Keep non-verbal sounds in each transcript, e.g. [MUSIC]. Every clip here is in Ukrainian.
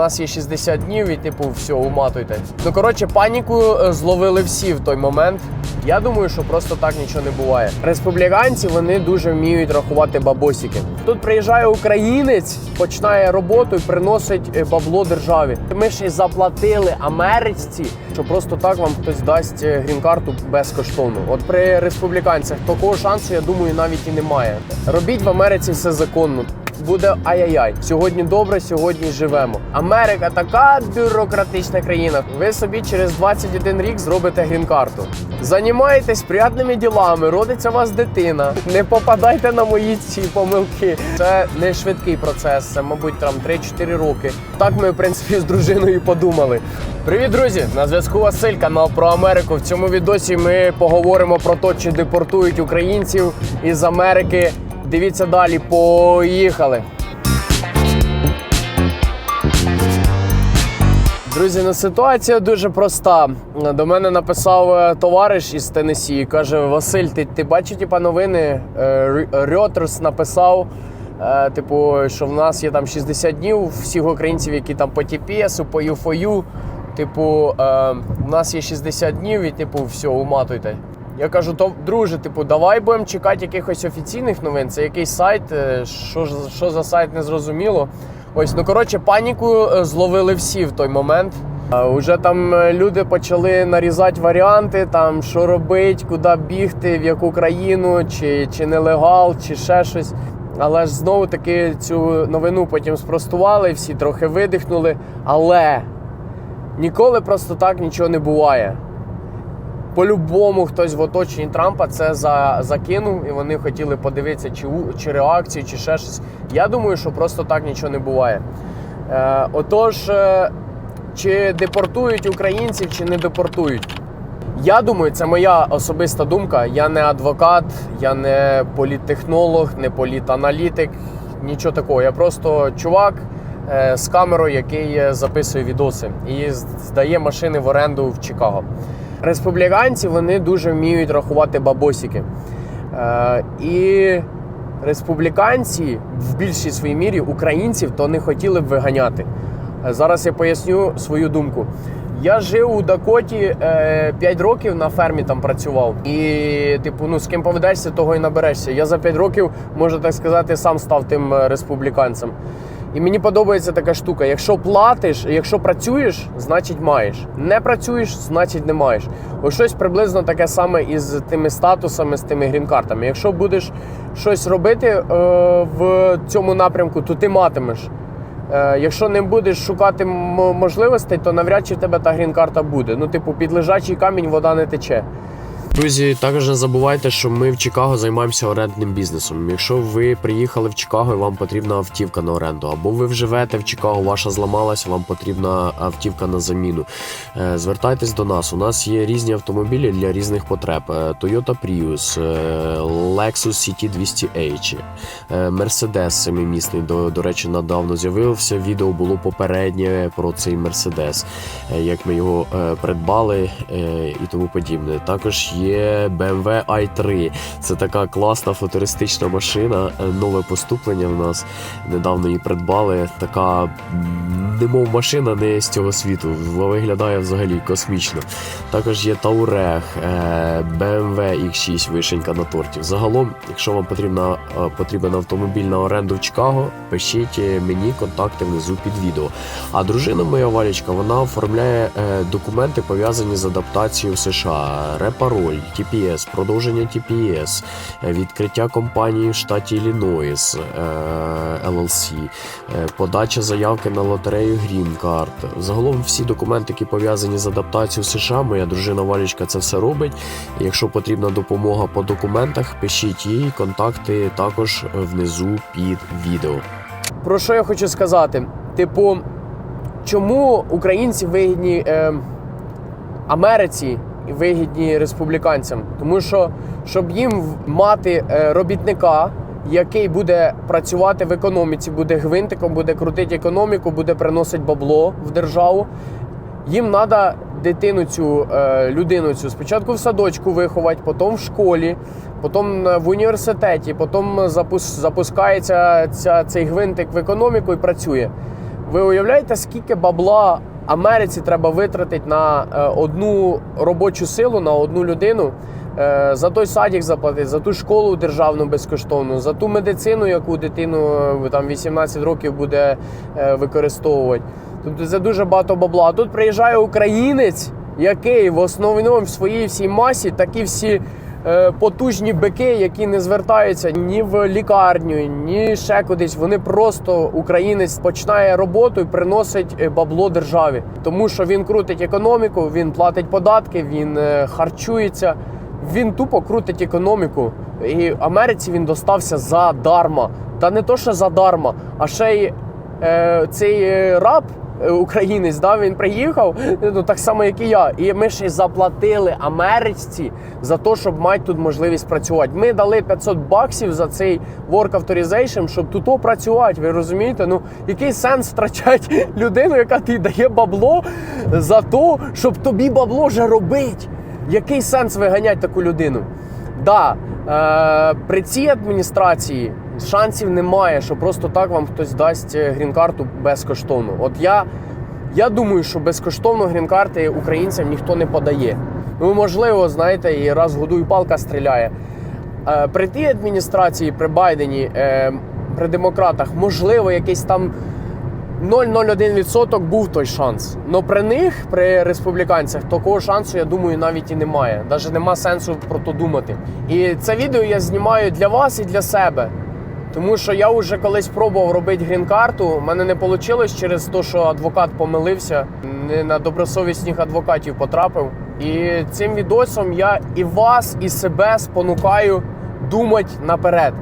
нас є 60 днів і типу все, уматуйте. Ну коротше, паніку е, зловили всі в той момент. Я думаю, що просто так нічого не буває. Республіканці вони дуже вміють рахувати бабосики. Тут приїжджає українець, починає роботу і приносить е, бабло державі. Ми ще й заплатили америчці, що просто так вам хтось дасть е, грін-карту безкоштовно. От при республіканцях такого шансу, я думаю, навіть і немає. Робіть в Америці все законно. Буде ай-яй-яй. Сьогодні добре, сьогодні живемо. Америка така бюрократична країна. Ви собі через 21 рік зробите грін-карту. Займаєтесь приятними ділами, родиться у вас дитина. Не попадайте на мої ці помилки. Це не швидкий процес, це, мабуть, там 3-4 роки. Так ми, в принципі, з дружиною подумали. Привіт, друзі! На зв'язку Василь, канал про Америку. В цьому відосі ми поговоримо про те, чи депортують українців із Америки. Дивіться далі, поїхали. Друзі, ну ситуація дуже проста. До мене написав е, товариш із Теннессі, каже: Василь, ти, ти бачив типа новини? Е, Reuters написав, е, типу, що в нас є там 60 днів всіх українців, які там по TPS, по UFOU. Типу, е, у нас є 60 днів і типу, все, уматуйте. Я кажу, то друже, типу, давай будемо чекати якихось офіційних новин. Це якийсь сайт, е, що, що за сайт не зрозуміло. Ось, ну коротше, паніку е, зловили всі в той момент. А Уже там е, люди почали нарізати варіанти, там що робити, куди бігти, в яку країну, чи, чи нелегал, чи ще щось. Але ж знову таки цю новину потім спростували, всі трохи видихнули. Але ніколи просто так нічого не буває. По-любому хтось в оточенні Трампа це за, закинув, і вони хотіли подивитися, чи, чи реакцію, чи ще щось. Я думаю, що просто так нічого не буває. Е, отож, е, чи депортують українців, чи не депортують? Я думаю, це моя особиста думка. Я не адвокат, я не політтехнолог, не політаналітик, нічого такого. Я просто чувак е, з камерою, який е, записує відоси і здає машини в оренду в Чикаго. Республіканці вони дуже вміють рахувати бабосики. Е, і республіканці в більшій своїй мірі українців то не хотіли б виганяти. Е, Зараз я поясню свою думку. Я жив у Дакоті е, 5 років на фермі там працював. І, типу, ну з ким поведешся, того і наберешся. Я за 5 років, можна так сказати, сам став тим е, республіканцем. І мені подобається така штука: якщо платиш, якщо працюєш, значить маєш. Не працюєш, значить не маєш. Ось щось приблизно таке саме із тими статусами, з тими грін-картами. Якщо будеш щось робити е, в цьому напрямку, то ти матимеш. Е, якщо не будеш шукати можливостей, то навряд чи в тебе та грін-карта буде. Ну, типу, під лежачий камінь вода не тече. Друзі, також не забувайте, що ми в Чикаго займаємося орендним бізнесом. Якщо ви приїхали в Чикаго і вам потрібна автівка на оренду, або ви живете в Чикаго, ваша зламалася, вам потрібна автівка на заміну. е, Звертайтесь до нас. У нас є різні автомобілі для різних потреб: Е, Toyota Prius, е, Lexus CT 200H, е, Mercedes семимісний. До, до речі, недавно з'явився відео було попереднє про цей Mercedes, як ми його придбали і тому подібне. Також є BMW i3. Це така класна футуристична машина, е, нове поступлення в нас. Недавно її придбали. Така немов машина не з цього світу. Виглядає взагалі космічно. Також є е, BMW X6, вишенька на торті. Загалом, якщо вам потрібна, е, потрібен автомобіль на оренду в Чикаго, пишіть е, мені контакти внизу під відео. А дружина моя Валічка, вона оформляє е, документи пов'язані з адаптацією в США, репароль, TPS, продовження TPS, е, відкриття компанії в штаті Іллінойс, е, LLC, е, подача заявки на лотерею Green Card. Загалом всі документи, які пов'язані з адаптацією США, моя дружина Валічка це все робить. Якщо потрібна допомога по документах, пишіть їй, контакти також внизу під відео. Про що я хочу сказати? Типу, чому українці вигідні е, Америці вигідні республіканцям? Тому що щоб їм мати е, робітника, який буде працювати в економіці, буде гвинтиком, буде крутити економіку, буде приносити бабло в державу. Їм треба дитину цю е, людину цю спочатку в садочку виховати, потім в школі, потім е, в університеті, потім запускається ця, цей гвинтик в економіку і працює. Ви уявляєте, скільки бабла Америці треба витратити на е, одну робочу силу, на одну людину? Е, За той садик заплатити, за ту школу державну безкоштовну, за ту медицину, яку дитину е, там 18 років буде використовувати. Тобто це дуже багато бабла. А тут приїжджає українець, який в основному в своїй всій масі такі всі потужні бики, які не звертаються ні в лікарню, ні ще кудись. Вони просто українець починає роботу і приносить е, бабло державі, тому що він крутить економіку, він платить податки, він е, харчується. Він тупо крутить економіку. І Америці він достався задарма. Та не то, що задарма, а ще й е, цей е, раб. Е, Українець, да, він приїхав, ну так само, як і я. І ми ще й заплатили Америці за те, щоб мати тут можливість працювати. Ми дали 500 баксів за цей work authorization, щоб тут працювати. Ви розумієте? Ну який сенс втрачати людину, яка тобі дає бабло за те, щоб тобі бабло вже робить? Який сенс виганяти таку людину? Да, е, при цій адміністрації шансів немає, що просто так вам хтось дасть е, грін-карту безкоштовно. От я, я думаю, що безкоштовно грін-карти українцям ніхто не подає. Ну, можливо, знаєте, і раз в палка стріляє. Е, при тій адміністрації, при Байдені, е, при демократах, можливо, якийсь там 0,01% був той шанс. Но при них, при республіканцях, такого шансу, я думаю, навіть і немає. Навіть нема сенсу про то думати. І це відео я знімаю для вас і для себе. Тому що я вже колись пробував робити грін-карту. У мене не вийшло через те, що адвокат помилився, не на добросовісних адвокатів потрапив. І цим відосом я і вас, і себе спонукаю думати наперед.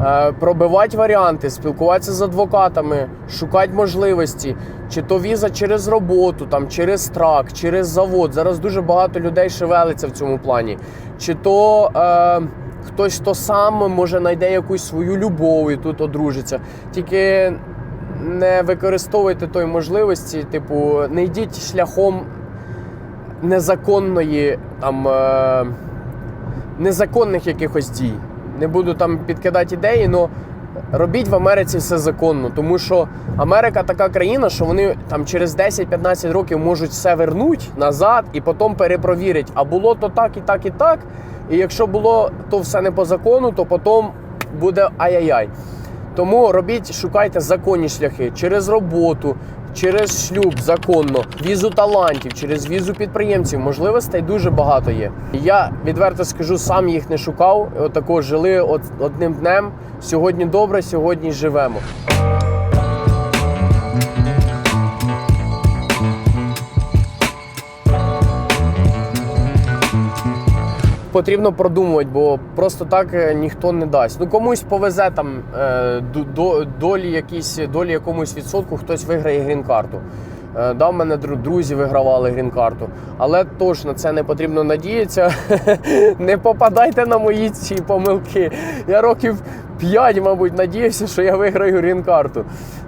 Е, Пробивати варіанти, спілкуватися з адвокатами, шукати можливості, чи то віза через роботу, там через трак, через завод. Зараз дуже багато людей шевелиться в цьому плані. Чи то е, хтось то сам може знайде якусь свою любов і тут одружиться. Тільки не використовуйте тої можливості, типу, не йдіть шляхом незаконної там. Е, незаконних якихось дій. Не буду там підкидати ідеї, але робіть в Америці все законно, тому що Америка така країна, що вони там через 10-15 років можуть все вернути назад і потім перепровірять. А було то так і так, і так. І якщо було то все не по закону, то потім буде ай-яй-яй. Тому робіть, шукайте законні шляхи через роботу, через шлюб законно, візу талантів, через візу підприємців. Можливостей дуже багато є. Я відверто скажу, сам їх не шукав. Отако жили одним днем. Сьогодні добре, сьогодні живемо. Потрібно продумувати, бо просто так е, ніхто не дасть. Ну комусь повезе там е, до- до, долі якісь долі якомусь відсотку, хтось виграє грін-карту. Е, да, в мене друзі вигравали грін-карту. Але точно це не потрібно надіятися. [LAUGHS] не попадайте на мої ці помилки. Я років 5, мабуть, надіявся, що я виграю грін-карту.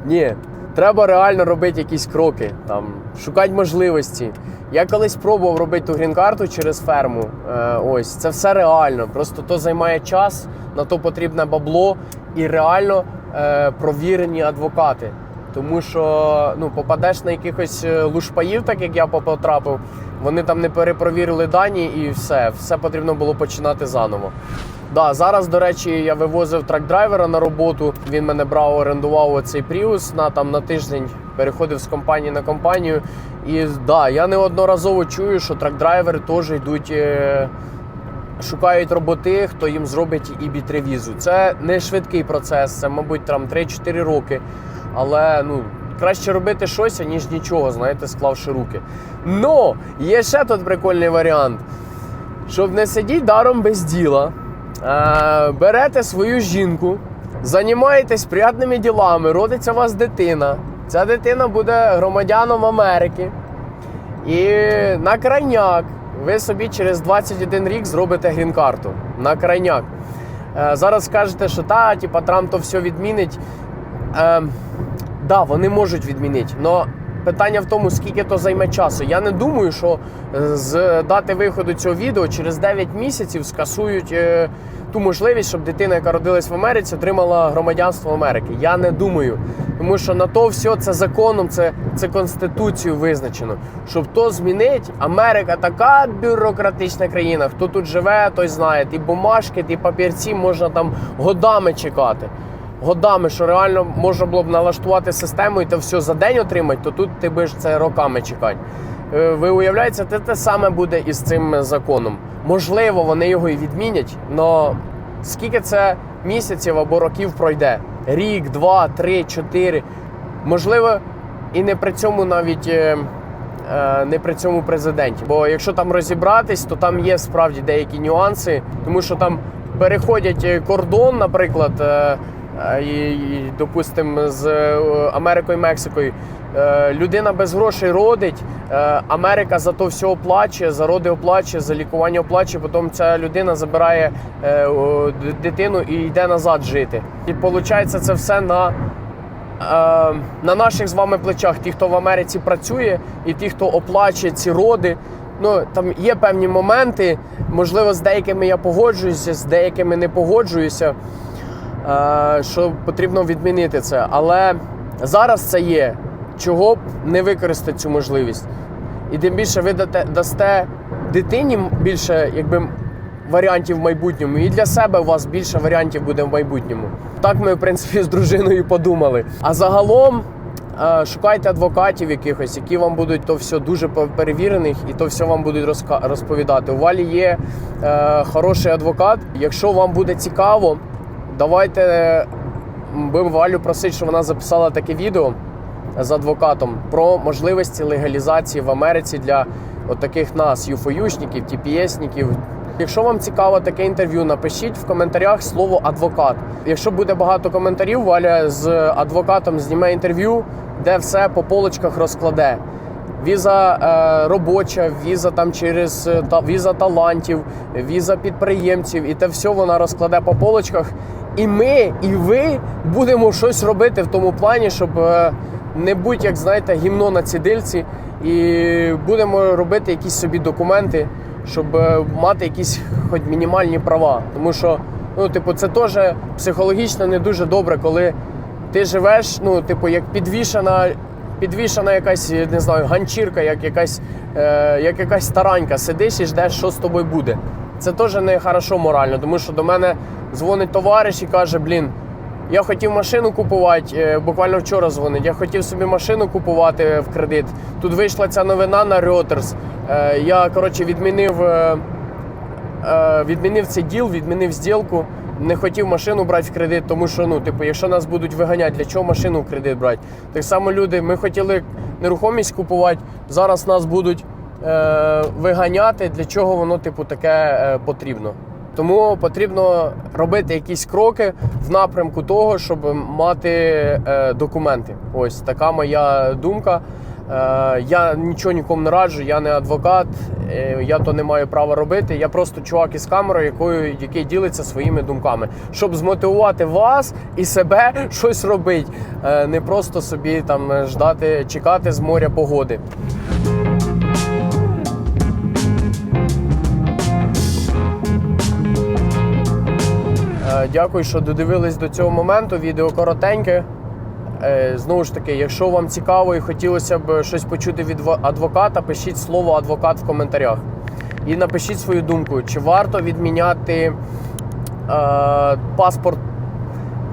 Ні, треба реально робити якісь кроки, там, шукати можливості. Я колись пробував робити ту грін-карту через ферму. Е, ось це все реально. Просто то займає час, на то потрібне бабло і реально е, провірені адвокати. Тому що ну, попадеш на якихось е, лушпаїв, так як я потрапив, вони там не перепровірили дані і все. Все потрібно було починати заново. Да, зараз, до речі, я вивозив трак-драйвера на роботу. Він мене брав, орендував оцей Prius на там на тиждень, переходив з компанії на компанію. І да, я неодноразово чую, що трак-драйвери теж йдуть. е, Шукають роботи, хто їм зробить і бітревізу. Це не швидкий процес, це, мабуть, там 3-4 роки. Але ну, краще робити щось, ніж нічого, знаєте, склавши руки. Но є ще тут прикольний варіант. Щоб не сидіти даром без діла, берете свою жінку, займаєтесь приятними ділами, родиться у вас дитина. Ця дитина буде громадяном Америки. І на крайняк ви собі через 21 рік зробите грін-карту. На крайняк. Е, зараз скажете, що та, типа, Трамп то все відмінить. Е, да, вони можуть відмінити. але питання в тому, скільки то займе часу. Я не думаю, що е, з дати виходу цього відео через 9 місяців скасують е, ту можливість, щоб дитина, яка родилась в Америці, отримала громадянство Америки. Я не думаю. Тому що на то все це законом, це, це конституцією визначено. Щоб то змінить, Америка така бюрократична країна. Хто тут живе, той знає. Ті бумажки, ті папірці можна там годами чекати. Годами, що реально можна було б налаштувати систему і те все за день отримати, то тут ти будеш це роками чекати. Е, Ви уявляєте, те, те саме буде і з цим законом. Можливо, вони його і відмінять, але скільки це місяців або років пройде? Рік, два, три, чотири. Можливо, і не при цьому навіть е, е, не при цьому президенті. Бо якщо там розібратись, то там є справді деякі нюанси, тому що там переходять кордон, наприклад, і, допустимо, з е, Америкою Мексикою. Е, Людина без грошей родить, е, Америка за то все оплачує, за роди оплачує, за лікування оплачує. Потім ця людина забирає дитину і йде назад жити. І виходить, це все на на наших з вами плечах, ті, хто в Америці працює, і ті, хто оплачує ці роди. Ну там є певні моменти. Можливо, з деякими я погоджуюся, з деякими не погоджуюся. Е, що потрібно відмінити це. Але зараз це є. Чого б не використати цю можливість? І тим більше ви дасте дитині більше якби, варіантів в майбутньому, і для себе у вас більше варіантів буде в майбутньому. Так ми, в принципі, з дружиною подумали. А загалом е, шукайте адвокатів якихось, які вам будуть то все дуже пе- перевірених, і то все вам будуть розповідати. У Валі є е, хороший адвокат. Якщо вам буде цікаво, давайте будемо Валю просити, щоб вона записала таке відео з адвокатом про можливості легалізації в Америці для таких нас, юфоюшників, TPS-ників. Якщо вам цікаво таке інтерв'ю, напишіть в коментарях слово адвокат. Якщо буде багато коментарів, Валя з адвокатом зніме інтерв'ю, де все по полочках розкладе. Віза е, робоча, віза там через е, та віза талантів, віза підприємців, і те все вона розкладе по полочках. І ми, і ви будемо щось робити в тому плані, щоб е, не бути, як знаєте, гімно на цідильці, і будемо робити якісь собі документи, щоб е, мати якісь хоч мінімальні права. Тому що, ну, типу, це теж психологічно не дуже добре, коли ти живеш, ну, типу, як підвішена, підвішена якась, не знаю, ганчірка, як якась, е, як якась таранька, сидиш і ждеш, що з тобою буде. Це теж не хорошо морально, тому що до мене дзвонить товариш і каже: блін, я хотів машину купувати, е, буквально вчора дзвонить. Я хотів собі машину купувати в кредит. Тут вийшла ця новина на Reuters. Е, Я коротше відмінив, е, відмінив цей діл, відмінив зділку. Не хотів машину брати в кредит, тому що ну, типу, якщо нас будуть виганяти, для чого машину в кредит брати? Так само люди, ми хотіли нерухомість купувати, зараз нас будуть е, виганяти, для чого воно типу таке е, потрібно. Тому потрібно робити якісь кроки в напрямку того, щоб мати е, документи. Ось така моя думка. Е, я нічого нікому не раджу, я не адвокат, е, я то не маю права робити. Я просто чувак із камерою, якою який ділиться своїми думками, щоб змотивувати вас і себе щось робити, Е, не просто собі там ждати, чекати з моря погоди. Дякую, що додивились до цього моменту. Відео коротеньке. Е, Знову ж таки, якщо вам цікаво і хотілося б щось почути від адвоката, пишіть слово адвокат в коментарях. І напишіть свою думку, чи варто відміняти е, паспорт,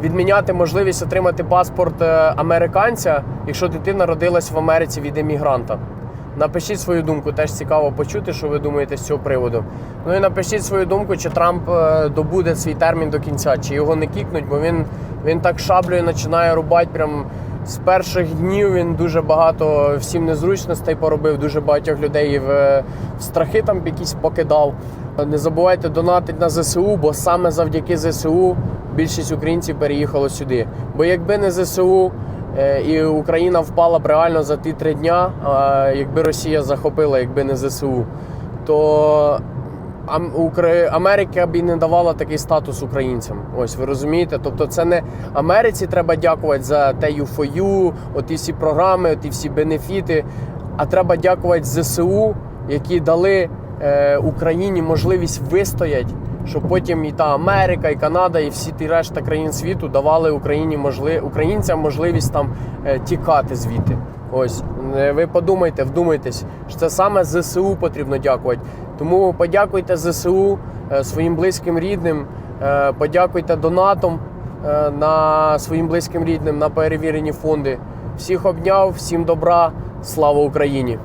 відміняти можливість отримати паспорт е, американця, якщо дитина родилась в Америці від емігранта. Напишіть свою думку, теж цікаво почути, що ви думаєте з цього приводу. Ну і напишіть свою думку, чи Трамп е, добуде свій термін до кінця, чи його не кікнуть, бо він, він так шаблею починає рубати прям з перших днів. Він дуже багато всім незручностей поробив, дуже багатьох людей в, в страхи там якісь покидав. Не забувайте донатити на ЗСУ, бо саме завдяки ЗСУ більшість українців переїхало сюди. Бо якби не ЗСУ, Е, І Україна впала б реально за ті три дня, якби Росія захопила, якби не ЗСУ, то Америка б і не давала такий статус українцям. Ось ви розумієте? Тобто, це не Америці треба дякувати за те ЮФОЮ, оті всі програми, оті всі бенефіти. А треба дякувати ЗСУ, які дали е, Україні можливість вистояти щоб потім і та Америка, і Канада, і всі ті решта країн світу давали Україні можли... українцям можливість там е, тікати звідти. Ось Е, ви подумайте, вдумайтесь, що це саме ЗСУ потрібно дякувати. Тому подякуйте ЗСУ е, своїм близьким рідним, подякуйте донатом на своїм близьким рідним на перевірені фонди. Всіх обняв, всім добра, слава Україні!